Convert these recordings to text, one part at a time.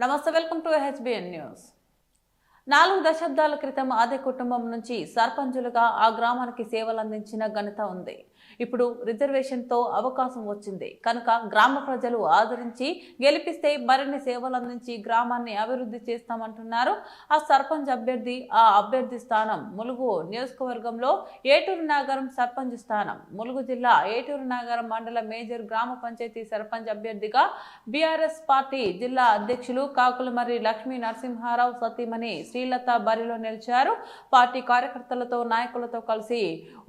నమస్తే welcome to HBN news. నాలుగు దశాబ్దాల క్రితం అదే కుటుంబం నుంచి సర్పంచులుగా ఆ గ్రామానికి సేవలు అందించిన ఘనత ఉంది. ఇప్పుడు రిజర్వేషన్తో అవకాశం వచ్చింది. కనుక గ్రామ ప్రజలు ఆదరించి గెలిపిస్తే మరిన్ని సేవలు అందించి గ్రామాన్ని అభివృద్ధి చేస్తామంటున్నారు. ఆ సర్పంచ్ అభ్యర్థి ఆ అభ్యర్థి స్థానం ములుగు నియోజకవర్గంలో ఏటూరు నాగరం సర్పంచ్ స్థానం. ములుగు జిల్లా ఏటూరు నాగరం మండల మేజర్ గ్రామ పంచాయతీ సర్పంచ్ అభ్యర్థిగా బీఆర్ఎస్ పార్టీ జిల్లా అధ్యక్షులు కాకులమర్రి లక్ష్మీ నరసింహారావు సతీమణి శ్రీలత బరిలో నిలిచారు. పార్టీ కార్యకర్తలతో నాయకులతో కలిసి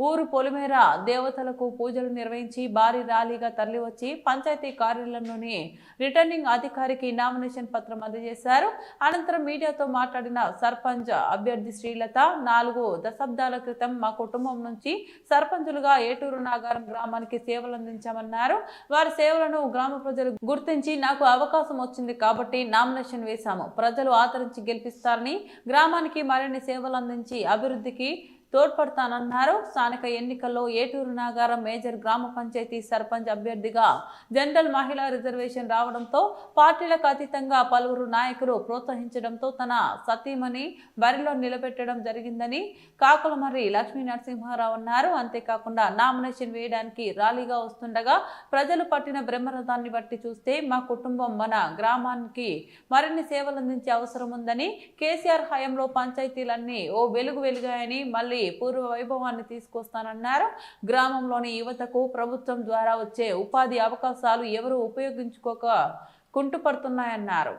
ఊరు పొలిమేర దేవతలకు పూజలు నిర్వహించి భారీ ర్యాలీగా తరలివచ్చి పంచాయతీ కార్యాలయంలోని రిటర్నింగ్ అధికారికి నామినేషన్ పత్రం అందజేశారు. అనంతరం మీడియాతో మాట్లాడిన సర్పంచ్ అభ్యర్థి శ్రీలత నాలుగు దశాబ్దాల క్రితం మా కుటుంబం నుంచి సర్పంచులుగా ఏటూరు నాగారం గ్రామానికి సేవలు అందించామన్నారు. వారి సేవలను గ్రామ ప్రజలు గుర్తించి నాకు అవకాశం వచ్చింది కాబట్టి నామినేషన్ వేశాము. ప్రజలు ఆదరించి గెలిపిస్తారని గ్రామానికి మరిన్ని సేవలు అందించి అభివృద్ధికి తోడ్పడతానన్నారు. స్థానిక ఎన్నికల్లో ఏటూరు నాగారం మేజర్ గ్రామ పంచాయతీ సర్పంచ్ అభ్యర్థిగా జనరల్ మహిళా రిజర్వేషన్ రావడంతో పార్టీలకు అతీతంగా పలువురు నాయకులు ప్రోత్సహించడంతో తన సతీమణి బరిలో నిలబెట్టడం జరిగిందని కాకులమర్రి లక్ష్మీ నరసింహారావు అన్నారు. అంతేకాకుండా నామినేషన్ వేయడానికి ర్యాలీగా వస్తుండగా ప్రజలు పట్టిన బ్రహ్మరథాన్ని బట్టి చూస్తే మా కుటుంబం మన గ్రామానికి మరిన్ని సేవలు అందించే అవసరం ఉందని కేసీఆర్ హయాంలో పంచాయతీలన్నీ ఓ వెలుగు వెలుగాయని మళ్ళీ పూర్వ వైభవాన్ని తీసుకొస్తానన్నారు. గ్రామంలోని యువతకు ప్రభుత్వం ద్వారా వచ్చే ఉపాధి అవకాశాలు ఎవరు ఉపయోగించుకోక కుంటుపడుతున్నాయన్నారు.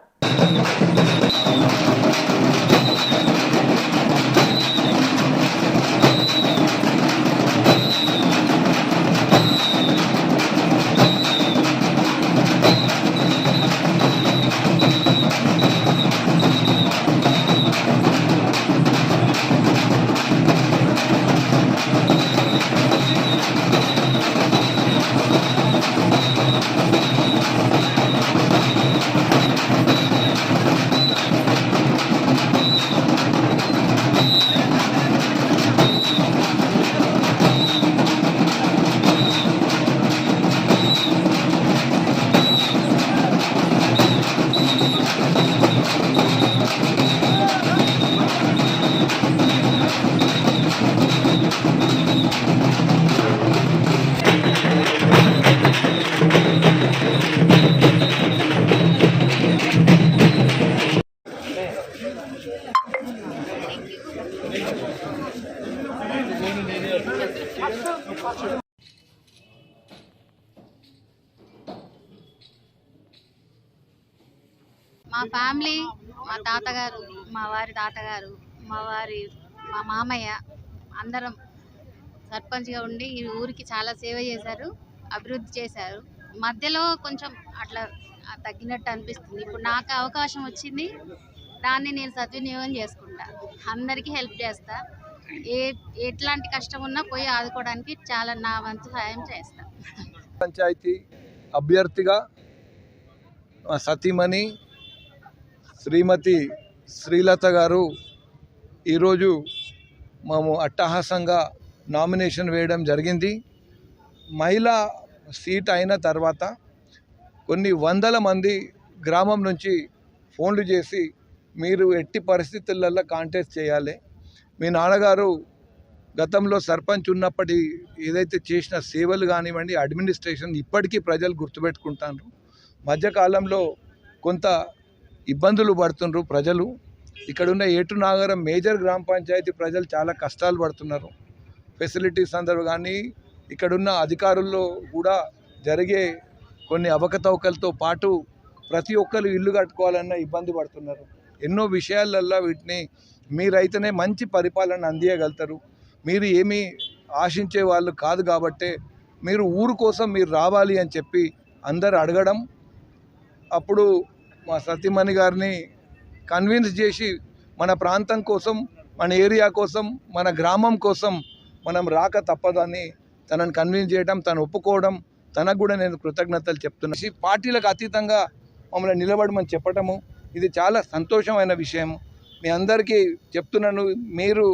మా ఫ్యామిలీ మా తాతగారు మా వారి తాతగారు మా వారి మా మామయ్య అందరం సర్పంచ్గా ఉండి ఈ ఊరికి చాలా సేవ చేశారు అభివృద్ధి చేశారు. మధ్యలో కొంచెం అట్లా తగ్గినట్టు అనిపిస్తుంది. ఇప్పుడు నాకు అవకాశం వచ్చింది దాన్ని నేను సద్వినియోగం చేసుకుంటా. అందరికీ హెల్ప్ చేస్తా. ఏ ఎట్లాంటి కష్టం ఉన్నా పోయి ఆదుకోవడానికి చాలా నా వంతు సహాయం చేస్తా. పంచాయతీ అభ్యర్థిగా మా సతీమణి శ్రీమతి శ్రీలత గారు ఈరోజు మేము అట్టహాసంగా నామినేషన్ వేయడం జరిగింది. మహిళా సీట్ అయిన తర్వాత కొన్ని వందల మంది గ్రామం నుంచి ఫోన్లు చేసి మీరు ఎట్టి పరిస్థితులలో కాంటెస్ట్ చేయాలి. మీ నాన్నగారు గతంలో సర్పంచ్ ఉన్నప్పటి ఏదైతే చేసిన సేవలు కానివ్వండి అడ్మినిస్ట్రేషన్ ఇప్పటికీ ప్రజలు గుర్తుపెట్టుకుంటారు. మధ్యకాలంలో కొంత ఇబ్బందులు పడుతుండ్రు ప్రజలు. ఇక్కడున్న ఏటు నాగరం మేజర్ గ్రామ పంచాయతీ ప్రజలు చాలా కష్టాలు పడుతున్నారు. ఫెసిలిటీస్ అందరూ కానీ ఇక్కడున్న అధికారుల్లో కూడా జరిగే కొన్ని అవకతవకలతో పాటు ప్రతి ఒక్కరు ఇల్లు కట్టుకోవాలన్న ఇబ్బంది పడుతున్నారు. ఎన్నో విషయాలల్లో వీటిని మీరైతేనే మంచి పరిపాలన అందియగలుగుతారు. మీరు ఏమీ ఆశించే వాళ్ళు కాదు కాబట్టే మీరు ఊరు కోసం మీరు రావాలి అని చెప్పి అందరు అడగడం అప్పుడు మా సతీమణి గారిని కన్విన్స్ చేసి మన ప్రాంతం కోసం మన ఏరియా కోసం మన గ్రామం కోసం మనం రాక తప్పదని తనని కన్విన్స్ చేయడం తను ఒప్పుకోవడం తనకు కూడా నేను కృతజ్ఞతలు చెప్తున్నా. ఈ పార్టీలకు అతీతంగా మమ్మల్ని నిలబడమని చెప్పటము ఇది చాలా సంతోషమైన విషయం. మీ అందరికీ చెప్తున్నాను మీరు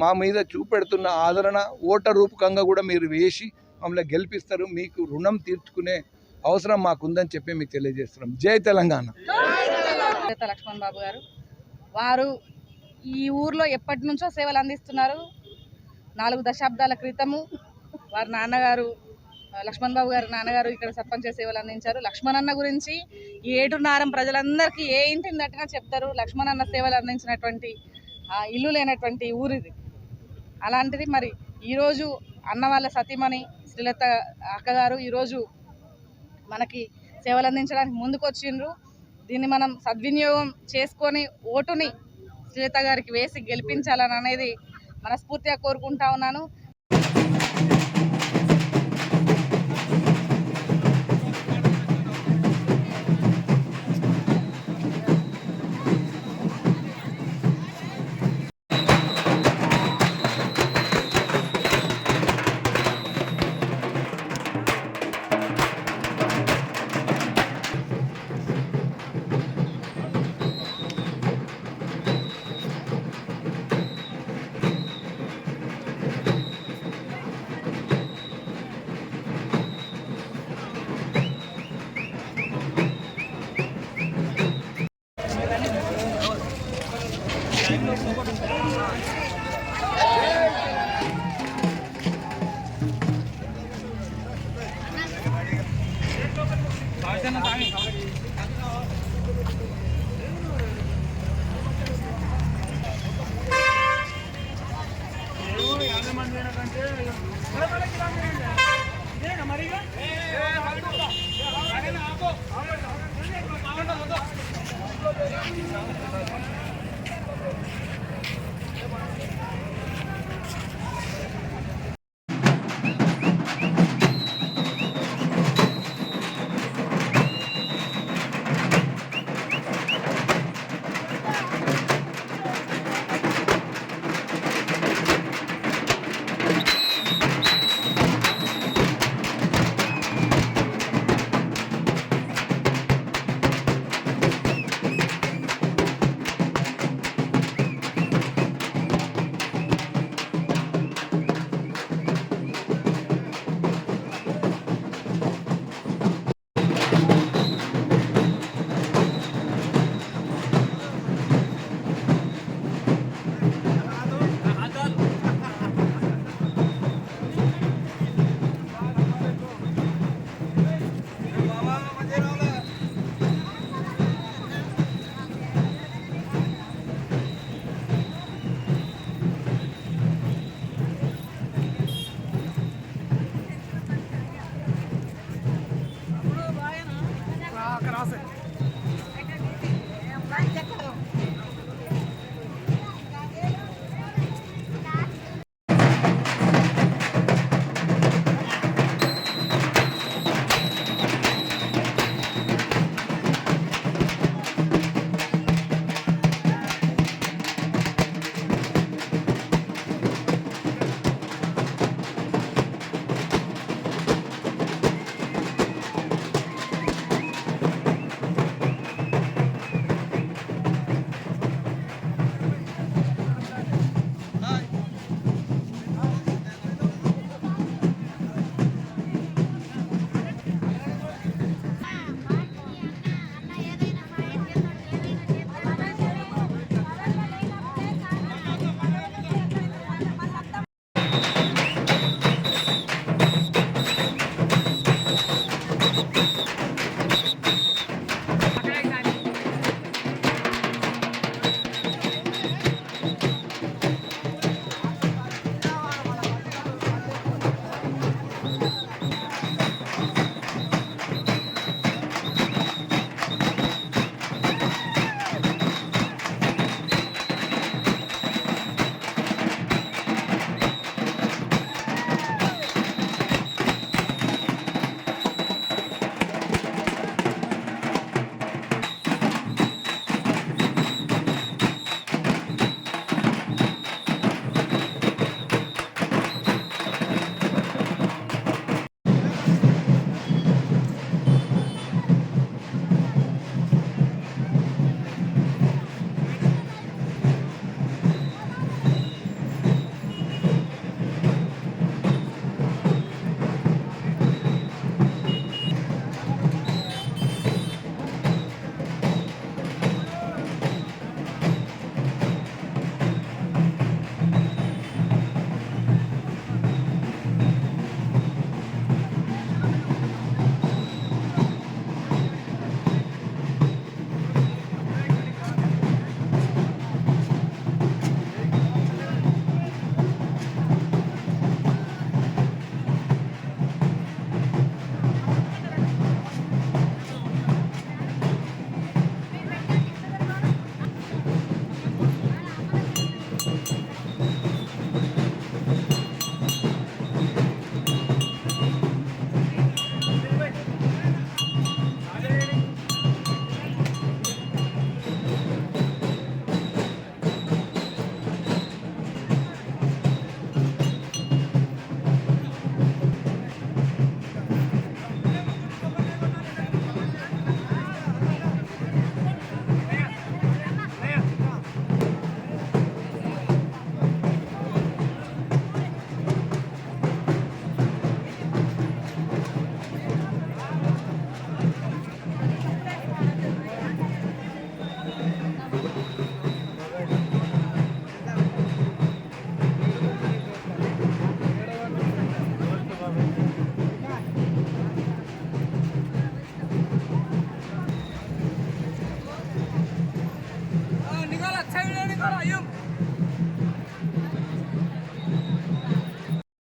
మా మీద చూపెడుతున్న ఆదరణ ఓటర్ రూపకంగా కూడా మీరు వేసి మమ్మల్ని గెలిపిస్తారు మీకు రుణం తీర్చుకునే అవసరం మాకుందని చెప్పి మీకు తెలియజేస్తున్నాం. జై తెలంగాణ. లక్ష్మణ్ బాబు గారు వారు ఈ ఊర్లో ఎప్పటి నుంచో సేవలు అందిస్తున్నారు. నాలుగు దశాబ్దాల క్రితము వారి నాన్నగారు లక్ష్మణ్ బాబు గారి నాన్నగారు ఇక్కడ సర్పంచ్ సేవలు అందించారు. లక్ష్మణ్ అన్న గురించి ఈ ప్రజలందరికీ ఏ ఇంటిని చెప్తారు. లక్ష్మణ్ అన్న సేవలు అందించినటువంటి ఆ, ఇల్లు లేనటువంటి ఊరిది. అలాంటిది మరి ఈరోజు అన్న వాళ్ళ సతీమణి శ్రీలత అక్కగారు ఈరోజు మనకి సేవలు అందించడానికి ముందుకు వచ్చిండ్రు దీన్ని మనం సద్వినియోగం చేసుకొని ఓటుని శ్రీలత గారికి వేసి గెలిపించాలని అనేది మనస్ఫూర్తిగా కోరుకుంటా ఉన్నాను. எனக்கு வந்து